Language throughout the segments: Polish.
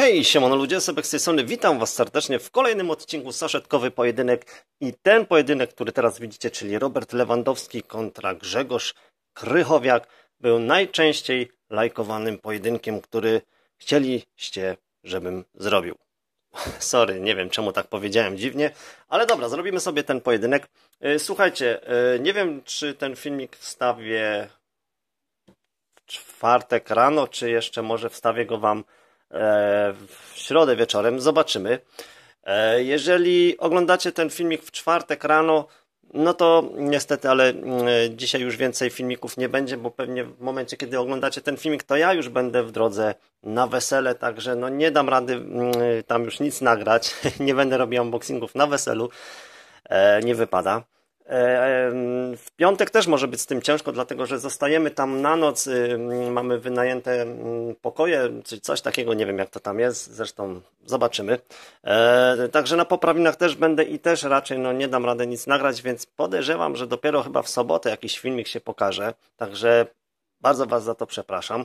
Hej, siemano ludzie, Sebek z tej strony, witam was serdecznie w kolejnym odcinku Saszetkowy Pojedynek i ten pojedynek, który teraz widzicie, czyli Robert Lewandowski kontra Grzegorz Krychowiak był najczęściej lajkowanym pojedynkiem, który chcieliście, żebym zrobił. Sorry, nie wiem czemu tak powiedziałem dziwnie, ale dobra, zrobimy sobie ten pojedynek. E, słuchajcie, e, nie wiem czy ten filmik wstawię w czwartek rano, czy jeszcze może wstawię go wam w środę wieczorem. Zobaczymy. E, jeżeli oglądacie ten filmik w czwartek rano, no to niestety, ale mm, dzisiaj już więcej filmików nie będzie, bo pewnie w momencie, kiedy oglądacie ten filmik, to ja już będę w drodze na wesele, także no nie dam rady mm, tam już nic nagrać. Nie będę robił unboxingów na weselu. E, nie wypada. E, w piątek też może być z tym ciężko, dlatego że zostajemy tam na noc, mamy wynajęte pokoje, czy coś takiego, nie wiem jak to tam jest, zresztą zobaczymy. E, także na poprawinach też będę i też raczej no, nie dam rady nic nagrać, więc podejrzewam, że dopiero chyba w sobotę jakiś filmik się pokaże, także bardzo Was za to przepraszam.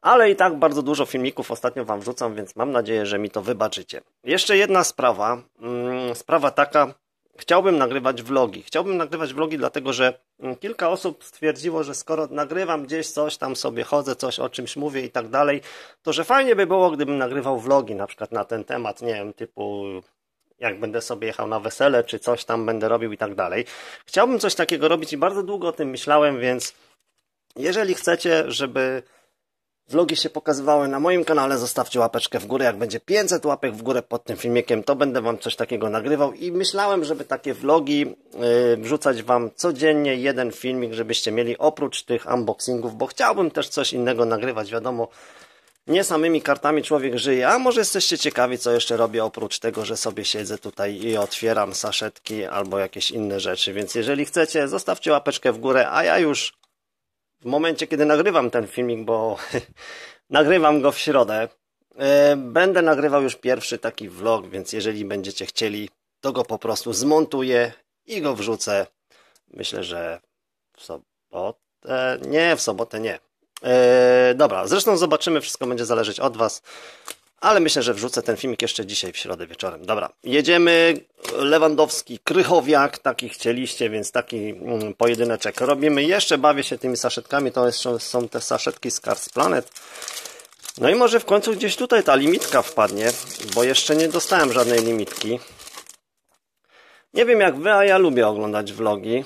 Ale i tak bardzo dużo filmików ostatnio Wam wrzucam, więc mam nadzieję, że mi to wybaczycie. Jeszcze jedna sprawa, mm, sprawa taka, chciałbym nagrywać vlogi. Chciałbym nagrywać vlogi, dlatego że mm, kilka osób stwierdziło, że skoro nagrywam gdzieś coś, tam sobie chodzę, coś o czymś mówię i tak dalej, to że fajnie by było, gdybym nagrywał vlogi na przykład na ten temat, nie wiem, typu jak będę sobie jechał na wesele, czy coś tam będę robił i tak dalej. Chciałbym coś takiego robić i bardzo długo o tym myślałem, więc jeżeli chcecie, żeby vlogi się pokazywały na moim kanale, zostawcie łapeczkę w górę. Jak będzie 500 łapek w górę pod tym filmikiem, to będę Wam coś takiego nagrywał i myślałem, żeby takie vlogi yy, wrzucać Wam codziennie jeden filmik, żebyście mieli oprócz tych unboxingów, bo chciałbym też coś innego nagrywać, wiadomo. Nie samymi kartami człowiek żyje, a może jesteście ciekawi, co jeszcze robię oprócz tego, że sobie siedzę tutaj i otwieram saszetki albo jakieś inne rzeczy. Więc jeżeli chcecie, zostawcie łapeczkę w górę, a ja już w momencie, kiedy nagrywam ten filmik, bo nagrywam go w środę, e, będę nagrywał już pierwszy taki vlog, więc jeżeli będziecie chcieli, to go po prostu zmontuję i go wrzucę. Myślę, że w sobotę. Nie, w sobotę nie. Eee, dobra, zresztą zobaczymy, wszystko będzie zależeć od Was. Ale myślę, że wrzucę ten filmik jeszcze dzisiaj w środę wieczorem. Dobra, jedziemy. Lewandowski, Krychowiak, taki chcieliście, więc taki mm, pojedyneczek robimy. Jeszcze bawię się tymi saszetkami, to są te saszetki z Cars Planet. No i może w końcu gdzieś tutaj ta limitka wpadnie, bo jeszcze nie dostałem żadnej limitki. Nie wiem jak wy, a ja lubię oglądać vlogi.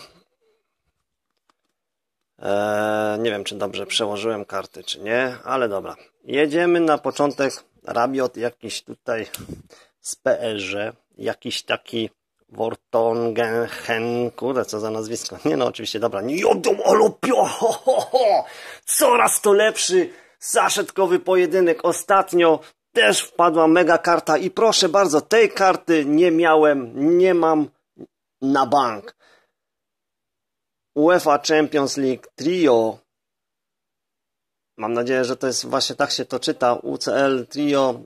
Eee, nie wiem, czy dobrze przełożyłem karty, czy nie, ale dobra. Jedziemy na początek Rabiot jakiś tutaj z PR, jakiś taki Wortongen, kurde, co za nazwisko. Nie no, oczywiście, dobra. Jodą olupio, ho, ho, ho. Coraz to lepszy zaszetkowy pojedynek. Ostatnio też wpadła mega karta i proszę bardzo, tej karty nie miałem, nie mam na bank. UEFA Champions League Trio Mam nadzieję, że to jest właśnie tak się to czyta. UCL Trio.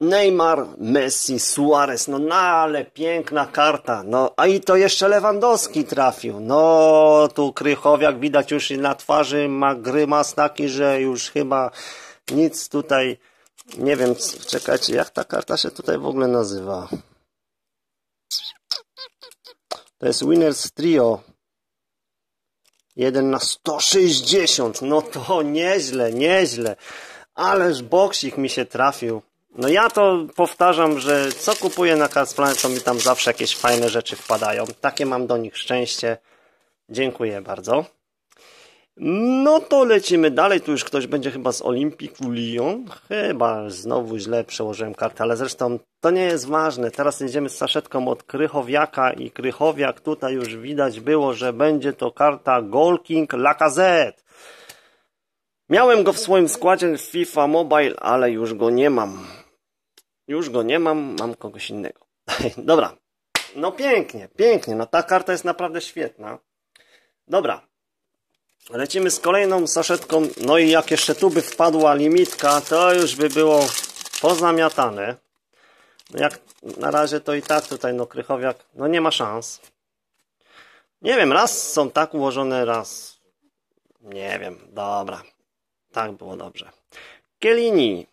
Neymar, Messi, Suarez. No, no ale piękna karta. No, a i to jeszcze Lewandowski trafił. No, tu Krychowiak widać już na twarzy ma grymas taki, że już chyba nic tutaj nie wiem, czekajcie, jak ta karta się tutaj w ogóle nazywa? To jest Winners Trio. 1 na 160. No to nieźle, nieźle. Ależ boksik mi się trafił. No ja to powtarzam, że co kupuję na Planet, to mi tam zawsze jakieś fajne rzeczy wpadają. Takie mam do nich szczęście. Dziękuję bardzo. No to lecimy dalej. Tu już ktoś będzie chyba z Olympiku Lyon. Chyba znowu źle przełożyłem kartę, ale zresztą to nie jest ważne. Teraz jedziemy z saszetką od Krychowiaka i Krychowiak tutaj już widać było, że będzie to karta Goal King Lacazette. Miałem go w swoim składzie w FIFA Mobile, ale już go nie mam. Już go nie mam, mam kogoś innego. Dobra. No pięknie, pięknie. No ta karta jest naprawdę świetna. Dobra, Lecimy z kolejną saszetką. No i jak jeszcze tu by wpadła limitka, to już by było pozamiatane. No jak na razie to i tak tutaj no Krychowiak, no nie ma szans. Nie wiem, raz są tak ułożone, raz nie wiem. Dobra. Tak było dobrze. Kielini.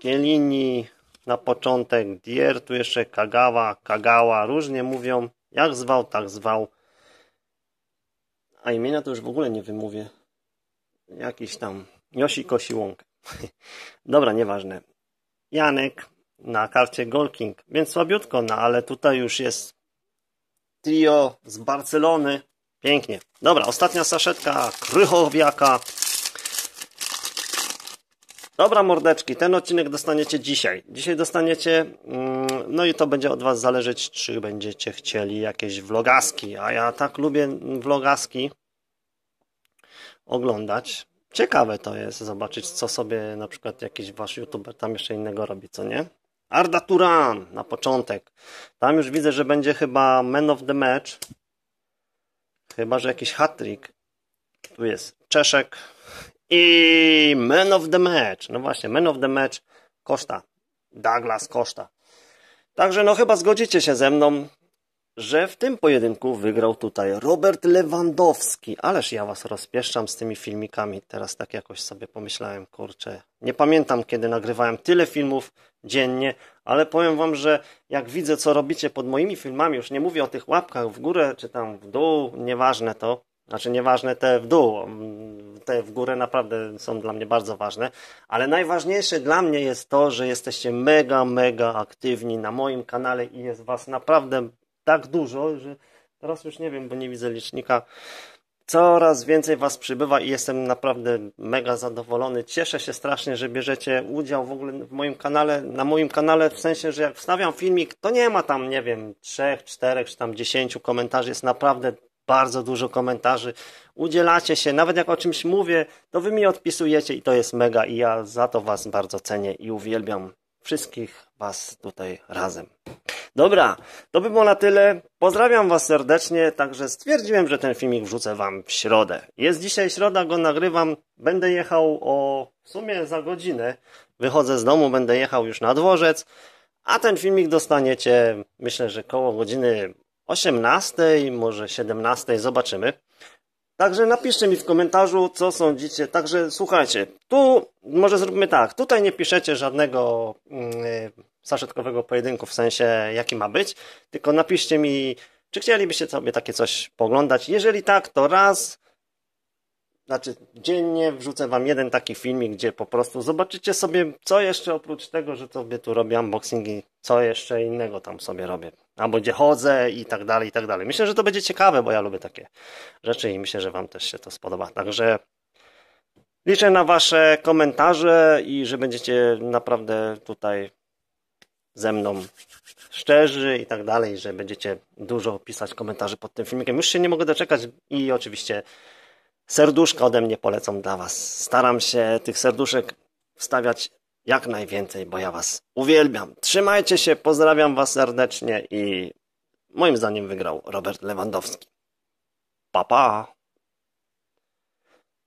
Kielini na początek, Dier, tu jeszcze Kagawa, Kagała, różnie mówią. Jak zwał, tak zwał. A imienia to już w ogóle nie wymówię. Jakiś tam Josi Kosiłąk. Dobra, nieważne. Janek na karcie Golking, więc słabiutko, no ale tutaj już jest trio z Barcelony. Pięknie. Dobra, ostatnia saszetka Krychowiaka. Dobra, mordeczki, ten odcinek dostaniecie dzisiaj. Dzisiaj dostaniecie, mm, no i to będzie od Was zależeć, czy będziecie chcieli jakieś vlogaski. A ja tak lubię vlogaski oglądać. Ciekawe to jest zobaczyć, co sobie na przykład jakiś Wasz youtuber tam jeszcze innego robi, co nie? Arda Turan na początek. Tam już widzę, że będzie chyba Man of the Match. Chyba, że jakiś hat-trick. Tu jest Czeszek i Man of the Match. No właśnie, Man of the Match Koszta. Douglas Koszta. Także no chyba zgodzicie się ze mną, że w tym pojedynku wygrał tutaj Robert Lewandowski. Ależ ja was rozpieszczam z tymi filmikami. Teraz tak jakoś sobie pomyślałem, kurczę. Nie pamiętam, kiedy nagrywałem tyle filmów dziennie, ale powiem wam, że jak widzę, co robicie pod moimi filmami, już nie mówię o tych łapkach w górę czy tam w dół, nieważne to, znaczy nieważne te w dół, te w górę naprawdę są dla mnie bardzo ważne, ale najważniejsze dla mnie jest to, że jesteście mega, mega aktywni na moim kanale i jest was naprawdę tak dużo, że teraz już nie wiem, bo nie widzę licznika. Coraz więcej Was przybywa i jestem naprawdę mega zadowolony. Cieszę się strasznie, że bierzecie udział w ogóle w moim kanale, na moim kanale, w sensie, że jak wstawiam filmik, to nie ma tam, nie wiem, trzech, czterech, czy tam dziesięciu komentarzy. Jest naprawdę bardzo dużo komentarzy. Udzielacie się, nawet jak o czymś mówię, to Wy mi odpisujecie i to jest mega i ja za to Was bardzo cenię i uwielbiam wszystkich Was tutaj razem. Dobra, to by było na tyle. Pozdrawiam Was serdecznie, także stwierdziłem, że ten filmik wrzucę Wam w środę. Jest dzisiaj środa, go nagrywam. Będę jechał o w sumie za godzinę. Wychodzę z domu, będę jechał już na dworzec, a ten filmik dostaniecie myślę, że koło godziny 18, może 17, zobaczymy. Także napiszcie mi w komentarzu, co sądzicie. Także słuchajcie, tu może zróbmy tak. Tutaj nie piszecie żadnego yy, saszetkowego pojedynku, w sensie jaki ma być, tylko napiszcie mi, czy chcielibyście sobie takie coś poglądać. Jeżeli tak, to raz, znaczy dziennie wrzucę wam jeden taki filmik, gdzie po prostu zobaczycie sobie, co jeszcze oprócz tego, że sobie tu robię unboxingi, co jeszcze innego tam sobie robię. Albo gdzie chodzę i tak dalej, i tak dalej. Myślę, że to będzie ciekawe, bo ja lubię takie rzeczy i myślę, że wam też się to spodoba. Także liczę na wasze komentarze i że będziecie naprawdę tutaj ze mną szczerzy i tak dalej, że będziecie dużo pisać komentarzy pod tym filmikiem. Już się nie mogę doczekać i oczywiście serduszka ode mnie polecą dla Was. Staram się tych serduszek wstawiać jak najwięcej, bo ja Was uwielbiam. Trzymajcie się, pozdrawiam Was serdecznie i moim zdaniem wygrał Robert Lewandowski. Pa, pa!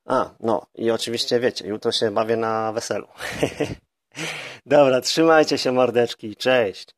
A, no i oczywiście wiecie, jutro się bawię na weselu. Dobra, trzymajcie się mordeczki, cześć!